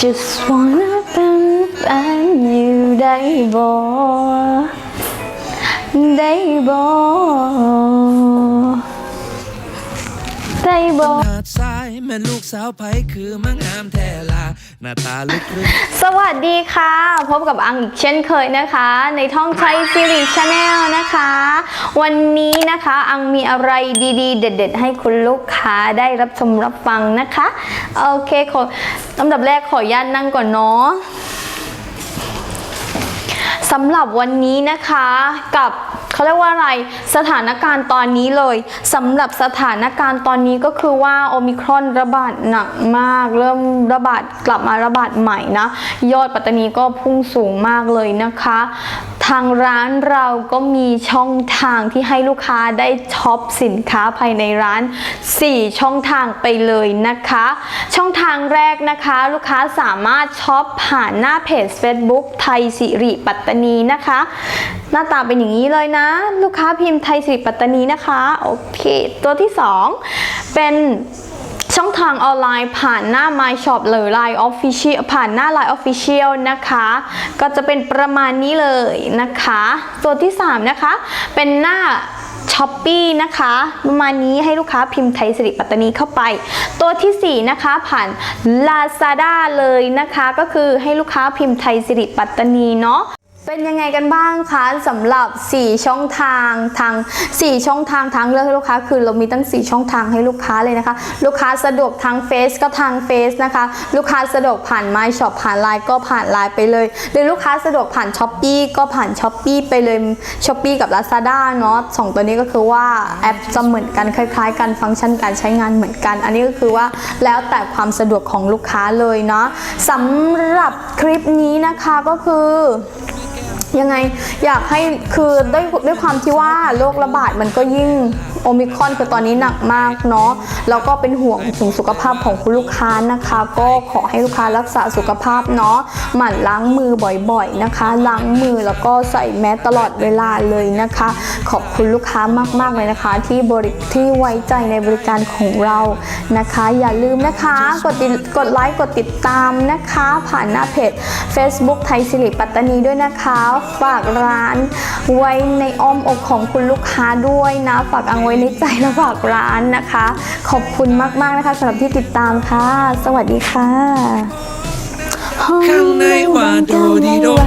just wanna เป็นแฟนอยู่ได้บ่ได้บ่ แม่ลูกสาวไผคือมังงามแท้ลาหน้าตาลึกครึ่ง สวัสดีค่ะ พบกับอังอีกเช่นเคยนะคะ ในท่องใช้ซีรีส์ชาแนลนะคะ วันนี้นะคะอังมีอะไรดีๆ เด็ด ๆ ให้คุณลูกค้าได้รับชมรับฟังนะคะ โอเคขอลำดับแรกขออนุญาตนั่งก่อนเนาะำหรับวันนี้นะคะกับเขาเรียกว่าอะไรสถานการณ์ตอนนี้เลยสำหรับสถานการณ์ตอนนี้ก็คือว่าโอมิครอนระบาดหนักมาก เริ่มระบาดกลับมาระบาดใหม่นะ ยอดปัตตานีก็พุ่งสูงมากเลยนะคะ ทางร้านเราก็มีช่องทางที่ให้ลูกค้าได้ช็อปสินค้าภายในร้าน 4 ช่องทางไปเลยนะคะ ช่องทางแรกนะคะ ลูกค้าสามารถช็อปผ่านหน้าเพจ Facebook ไทยสิริปัตตานีนะคะ หน้าตาเป็นอย่างนี้เลยนะ ลูกค้าพิมพ์ไทยสิริปัตตานีนะคะโอเค ตัวที่ 2 เป็น ช่องทางออนไลน์ผ่านหน้า My Shop หรือ Line Official ผ่านหน้า Line Official นะคะ ก็จะเป็นประมาณนี้เลยนะคะ ตัวที่ 3 นะคะ เป็นหน้าช้อปปีนะคะประมาณนี้ให้ลูกค้าพิมพ์ไทยสิริปัตตานีเข้าไป ตัวทีสี่ 4 นะคะผ่าน Lazada เลยนะคะ ก็คือให้ลูกค้าพิมพ์ไทยสิริปัตตานีเนาะ เป็นยังไงกันบ้างคะสำหรับ 4 ช่องทางทาง 4 ช่องทางทางเลือกให้ลูกค้า คือเรามีตั้ง 4 ช่องทางให้ลูกค้าเลยนะคะ ลูกค้าสะดวกทางเฟซก็ทางเฟซนะคะ ลูกค้าสะดวกผ่าน My Shop ผ่านไลน์ก็ผ่านไลน์ไปเลย หรือลูกค้าสะดวกผ่าน s h อ p e e ก็ผ่าน s h อ p e e ไปเลย s h อ p e e กับ Lazada เนาะสองตัวนี้ก็คือว่าแอปจะเหมือนกันคล้าย ๆ กันฟังก์ชันการใช้งานเหมือนกัน อันนี้ก็คือว่าแล้วแต่ความสะดวกของลูกค้าเลยเนาะสำหรับคลิปนี้นะคะก็คือ ยังไงอยากให้คือด้วยด้วยความที่ว่าโรคระบาดมันก็ยิ่งโอมิครอนคือตอนนี้หนักมากเนาะแล้วก็เป็นห่วงถึงสุขภาพของคุณลูกค้านะคะ ก็ขอให้ลูกค้ารักษาสุขภาพเนาะหมั่นล้างมือบ่อยๆนะคะล้างมือแล้วก็ใส่แมสตลอดเวลาเลยนะคะ ขอบคุณลูกค้ามากๆเลยนะคะ ที่บริที่ไว้ใจในบริการของเรานะคะ อย่าลืมนะคะกดติดกดไลค์กดติดตามนะคะ ผ่านหน้าเพจ Facebook ไทยสิริปัตตานีด้วยนะคะ ฝากร้านไว้ในอ้อมอกของคุณลูกค้าด้วยนะฝากอังไว้ในใจและฝากร้านนะคะ ขอบคุณมากๆนะคะสำหรับที่ติดตามค่ะ สวัสดีค่ะข้างในว่าดูดีดง